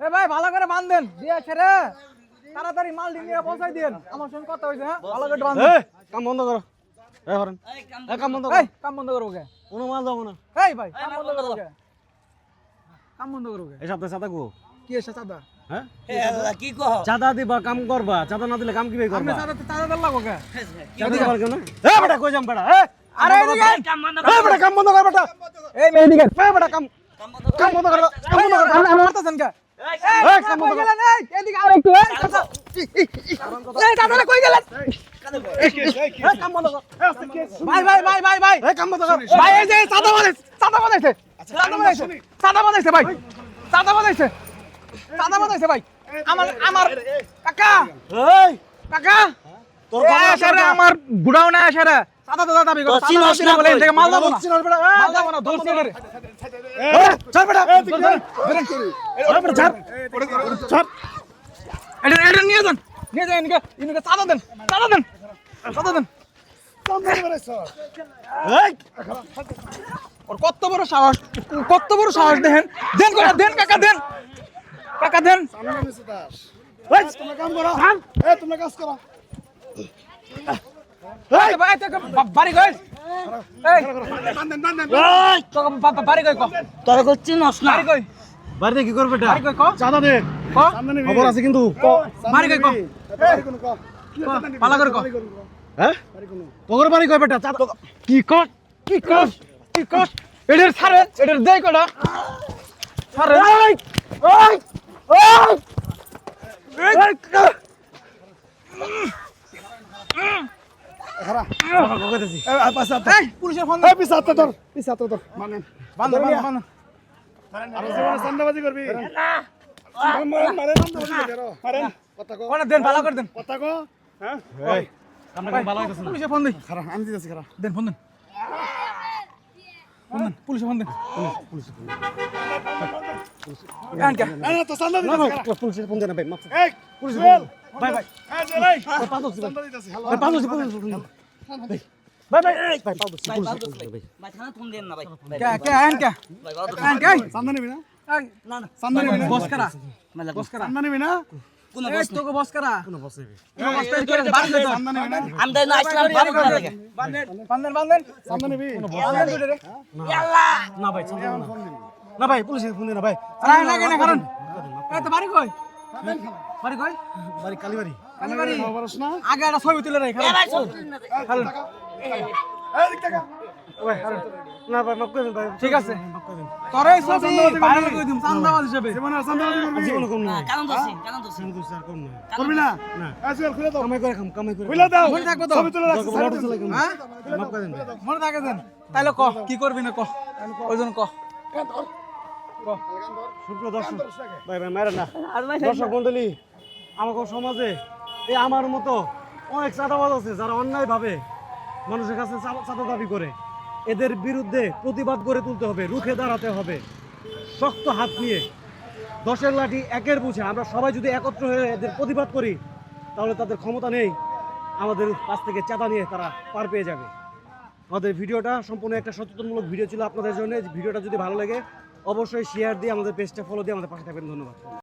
এ ভাই ভালো করে বান্ধেন দিয়ে ছেড়ে তাড়াতাড়ি মাল ডিঙ্গিয়ে পৌঁছাই দিন আমার সঙ্গে কথা হয়েছে হ্যাঁ? ভালো করে বাঁধেন। কাম বন্ধ করো। কাম বন্ধ করো। কাম বন্ধ করো কে কোনো মাল যাব না। এই ভাই কাম বন্ধ করো কাম বন্ধ করো এই সাথে সাথে গো কি এসে সাদা? হ্যাঁ? দিবা কাম কাম যাম কাম বন্ধ কর। বেটা এই বেটা কাম কাম বন্ধ কর কাম বন্ধ কর আপনি মারতেছেন কে এই কাম বন্ধ কই এই এদিকে আর একটু এই দাদারা কই গেলেন? এই কাম বন্ধ কর। ভাই ভাই ভাই ভাই ভাই। এই কাম বন্ধ কর। ভাই এই যে চাঁদা বানাইছে চাঁদা বানাইছে চাঁদা বানাইছে চাঁদা বানাইছে ভাই। চাঁদা বানাইছে চাঁদা বানাইছে ভাই। আমার আমার কাকা এই। কাকা। তোর তোর বাবা আসারে আমার বুড়াও না আসারে চাঁদা দাদা দাবি করে তো চিনস চাঁদা না বলে কই? থেকে মাল দাও না। চিনার বেটা মাল দাও না দোষ রে চল। বেটা এ বেটা ছাড় ছাড় এটা এটা নিয়ে যান নিয়ে যান ইনকে ইনকে চাঁদা দেন চাঁদা দেন চাঁদা দেন। ওর কত বড় সাহস কত বড় সাহস দেন। দেন কাকা দেন কাকা দেন। কাকা দেন। এই। তোমরা কাম করো। এ তোমরা কাজ করো। এই ভাই তো বাড়ি কই? এই এই তো বাড়ি কই ক? তোর করছি নস না বাড়ি বাড়িতে কি করবে এটা? কই ক? চাঁদা দে। খবর আছে কিন্তু। বাড়ি কই ক? পালা করে হ্যাঁ? তোর বাড়ি কই বেটা? চাঁদা কি কর? কি কর? কি কর? এটার ছাড়ে এটার দেই কটা। ছাড়ে এই! এই এই এই খারা কইতেছি এই পুলিশের ফোন এই পিছাতে তোর পিছাতে তোর মানে বান্ধ বান্ধ বান্ধ আর জীবনে চান্দাবাজি করবি। মারেন মারেন আরও মারেন। কথা কো কোনা দেন ভালো করে দেন। কথা কো হ্যাঁ? এই আমরা ভালো হইতাছ না। পুলিশের ফোন দেই। খারা আমি দিতেছি খারা দেন ফোন দেন। ফোন দেন পুলিশের ফোন দেন। পুলিশ না না তো চান্দা দিতেছি পুলিশ ফোন দেন ভাই মাফ এই পুলিশ ভাই ভাই। ভাই। পাঁচ পাঁচ পুলিশ ভাই ভাই এই ভাই পাঁচ ভাই দোস ভাই থানা ফোন দেন না ভাই কে ফোন দে না ভাই কারণ এই তো বাড়ি কই বাড়ি কই? বাড়ি কালীবাড়ি। কালীবাড়ি? আগে একটা ছবি তুলে রাখ ভাই না ভাই মাফ করে দিন ভাই। ঠিক আছে। তোরে এই ছবি ভাইরাল করে দিম চান্দাবাজ হিসেবে। জীবনে আর চান্দাবাজি করবি। জীবনে কম না। কারণ দোসি কারণ কম না। করবি না? না। আজকাল খুলে দাও। কামাই করে খাম কামাই করে খুলে দাও। মনে থাকব তো? ছবি তুলে রাখছি সাইডে চলে গেল হ্যাঁ? মাফ করে দিন মনে থাকে দেন। তাইলে ক কি করবি না ক? ওইজন ক। ক শুক্র দর্শক ভাই ভাই মারা না। দর্শক মন্ডলী আমাকে সমাজে এই আমার মতো অনেক চাঁদাবাজ আছে যারা অন্যায়ভাবে মানুষের কাছে চাঁদা দাবি করে। এদের বিরুদ্ধে প্রতিবাদ করে তুলতে হবে রুখে দাঁড়াতে হবে। শক্ত হাত নিয়ে দশের লাঠি একের বুঝে। আমরা সবাই যদি একত্র হয়ে এদের প্রতিবাদ করি তাহলে তাদের ক্ষমতা নেই। আমাদের কাছ থেকে চাঁদা নিয়ে তারা পার পেয়ে যাবে। আমাদের ভিডিওটা সম্পূর্ণ একটা সচেতনমূলক ভিডিও ছিল আপনাদের জন্য। ভিডিওটা যদি ভালো লাগে অবশ্যই শেয়ার দিয়ে আমাদের পেজটা ফলো দিয়ে আমাদের পাশে থাকবেন। ধন্যবাদ।